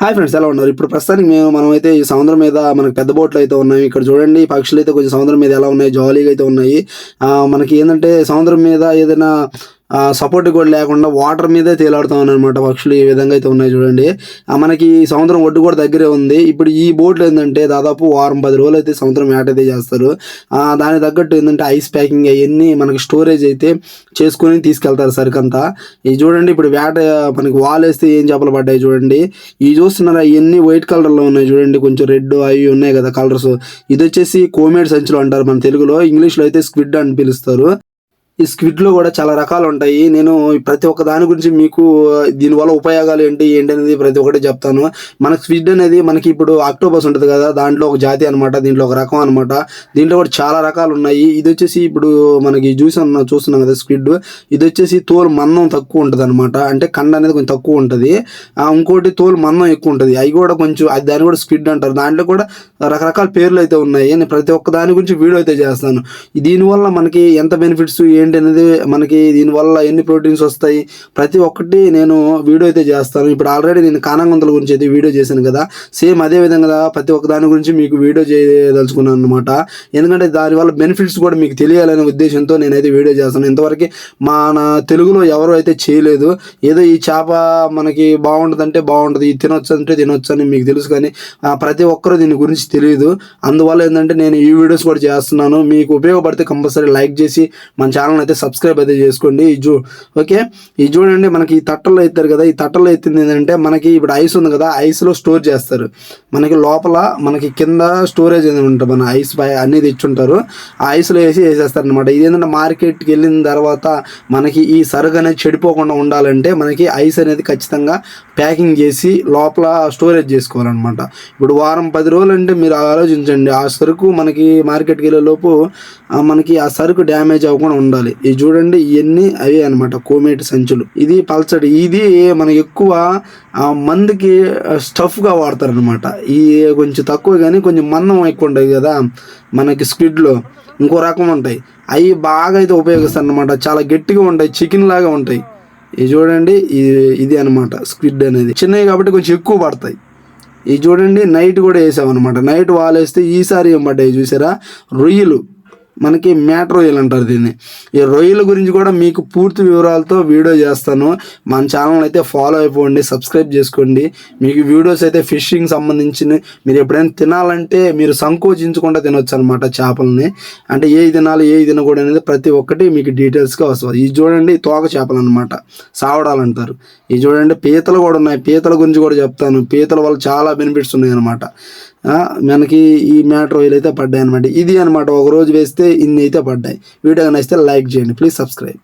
Hi friends ఎలా ఉన్నారు? ఇప్పుడు ప్రస్తుతానికి మేము మనం అయితే ఈ సముద్రం మీద మనకి పెద్ద బోట్లు అయితే ఉన్నాయి. ఇక్కడ చూడండి పక్షులు అయితే కొంచెం సముద్రం మీద ఎలా ఉన్నాయి జాలీగా అయితే ఉన్నాయి. ఆ, మనకి ఏంటంటే సముద్రం మీద ఏదైనా సపోర్ట్ కూడా లేకుండా వాటర్ మీదే తేలాడుతా అనమాట పక్షులు ఈ విధంగా అయితే ఉన్నాయి చూడండి. మనకి సముద్రం ఒడ్డు కూడా దగ్గరే ఉంది. ఇప్పుడు ఈ బోట్లు ఏంటంటే దాదాపు వారం పది రోజులు అయితే సముద్రం వేట అయితే చేస్తారు దానికి తగ్గట్టు ఏంటంటే ఐస్ ప్యాకింగ్ అవన్నీ మనకి స్టోరేజ్ అయితే చేసుకొని తీసుకెళ్తారు సరికంతా. ఇది చూడండి ఇప్పుడు వేట మనకి వాల్ వేస్తే ఏం చేపలు పడ్డాయి చూడండి. ఇవి చూస్తున్నారా ఇవన్నీ వైట్ కలర్లో ఉన్నాయి చూడండి. కొంచెం రెడ్ అవి ఉన్నాయి కదా కలర్స్ ఇది వచ్చేసి కోమేడ్ సంచులు అంటారు మన తెలుగులో. ఇంగ్లీష్లో అయితే స్క్విడ్ అని పిలుస్తారు. ఈ స్క్విడ్లో కూడా చాలా రకాలు ఉంటాయి నేను ప్రతి ఒక్క దాని గురించి మీకు దీనివల్ల ఉపయోగాలు ఏంటి ఏంటి అనేది ప్రతి ఒక్కటి చెప్తాను. మన స్క్విడ్ అనేది మనకి ఇప్పుడు ఆక్టోబస్ ఉంటుంది కదా దాంట్లో ఒక జాతి అన్నమాట దీంట్లో ఒక రకం అనమాట దీంట్లో కూడా చాలా రకాలు ఉన్నాయి ఇది వచ్చేసి ఇప్పుడు మనకి జ్యూస్ అన్న చూస్తున్నాం కదా స్క్విడ్. ఇది వచ్చేసి తోలు మందం తక్కువ ఉంటుంది అనమాట అంటే కండ అనేది కొంచెం తక్కువ ఉంటుంది. ఆ, ఇంకోటి తోలు మందం ఎక్కువ ఉంటుంది. అవి కూడా కొంచెం అది దాన్ని కూడా స్క్విడ్ అంటారు. దాంట్లో కూడా రకరకాల పేర్లు అయితే ఉన్నాయి. నేను ప్రతి ఒక్క దాని గురించి వీడియో అయితే చేస్తాను. దీనివల్ల మనకి ఎంత బెనిఫిట్స్ ఏంటి అనేది మనకి దీనివల్ల ఎన్ని ప్రోటీన్స్ వస్తాయి? ప్రతి ఒక్కటి నేను వీడియో అయితే చేస్తాను. ఇప్పుడు ఆల్రెడీ నేను కానాగుంతల గురించి అయితే వీడియో చేశాను కదా. సేమ్ అదే విధంగా ప్రతి ఒక్క దాని గురించి మీకు వీడియో చేయదలుచుకున్నాను అనమాట ఎందుకంటే దానివల్ల బెనిఫిట్స్ కూడా మీకు తెలియాలనే ఉద్దేశంతో నేనైతే వీడియో చేస్తాను. ఇంతవరకు మన తెలుగులో ఎవరు అయితే చేయలేదు ఏదో ఈ చేప మనకి బాగుంటుంది అంటే బాగుంటుంది ఇది తినొచ్చు అంటే తినొచ్చు అని మీకు తెలుసు కానీ ప్రతి ఒక్కరూ దీని గురించి తెలియదు. అందువల్ల ఏంటంటే నేను ఈ వీడియోస్ కూడా చేస్తున్నాను. మీకు ఉపయోగపడితే కంపల్సరీ లైక్ చేసి మన ఛానల్ అయితే సబ్స్క్రైబ్ అయితే చేసుకోండి. ఈ జూ ఓకే? ఈ చూడండి మనకి ఈ తట్టల్లో ఎత్తారు కదా ఈ తట్టలో ఎత్తింది ఏంటంటే మనకి ఇప్పుడు ఐస్ ఉంది కదా ఐస్లో స్టోర్ చేస్తారు. మనకి లోపల మనకి కింద స్టోరేజ్ అనేది ఉంటుంది మన ఐస్ పై అన్ని తెచ్చుంటారు. ఆ ఐస్లో వేసి వేసేస్తారు అనమాట ఇది ఏంటంటే మార్కెట్కి వెళ్ళిన తర్వాత మనకి ఈ సరుకు అనేది చెడిపోకుండా ఉండాలంటే మనకి ఐస్ అనేది ఖచ్చితంగా ప్యాకింగ్ చేసి లోపల స్టోరేజ్ చేసుకోవాలన్నమాట. ఇప్పుడు వారం పది రోజులు అంటే మీరు ఆలోచించండి. ఆ సరుకు మనకి మార్కెట్కి వెళ్ళే లోపు మనకి ఆ సరుకు డ్యామేజ్ అవ్వకుండా ఉండాలి. ఇది చూడండి ఇవన్నీ అవే అనమాట కోమేటి సంచులు. ఇది పల్చడి. ఇది మనకి ఎక్కువ మందుకి స్టఫ్గా వాడతారు అనమాట ఈ కొంచెం తక్కువ కానీ కొంచెం మందం ఎక్కువ ఉంటుంది కదా మనకి స్క్విడ్లో. ఇంకో రకం ఉంటాయి. అవి బాగా అయితే ఉపయోగిస్తారు అనమాట చాలా గట్టిగా ఉంటాయి చికెన్ లాగా ఉంటాయి. ఇది చూడండి ఇది ఇది అనమాట స్క్విడ్ అనేది. చిన్నవి కాబట్టి కొంచెం ఎక్కువ పడతాయి. ఇది చూడండి నైట్ కూడా వేసామన్నమాట. నైట్ వాలేస్తే ఈసారి ఏం పడ్డాయి చూసారా? రొయ్యలు. మనకి మ్యాట్ రొయ్యలు అంటారు దీన్ని. ఈ రొయ్యల గురించి కూడా మీకు పూర్తి వివరాలతో వీడియో చేస్తాను. మన ఛానల్ అయితే ఫాలో అయిపోండి సబ్స్క్రైబ్ చేసుకోండి. మీకు వీడియోస్ అయితే ఫిషింగ్ సంబంధించిన మీరు ఎప్పుడైనా తినాలంటే మీరు సంకోచించకుండా తినొచ్చు అనమాట చేపలని. అంటే ఏ తినాలి ఏ తినకూడదు అనేది ప్రతి ఒక్కటి మీకు డీటెయిల్స్గా వస్తుంది. ఇది చూడండి తోక చేపలు అనమాట సావడాలు అంటారు ఇది చూడండి పీతలు కూడా ఉన్నాయి. పీతల గురించి కూడా చెప్తాను. పీతల వల్ల చాలా బెనిఫిట్స్ ఉన్నాయి అనమాట మనకి ఈ మ్యాటర్ ఆయిల్ అయితే పడ్డాయి అనమాట ఇది అనమాట ఒక రోజు వేస్తే ఇన్ని అయితే పడ్డాయి. వీడియో నచ్చితే లైక్ చేయండి. Please subscribe.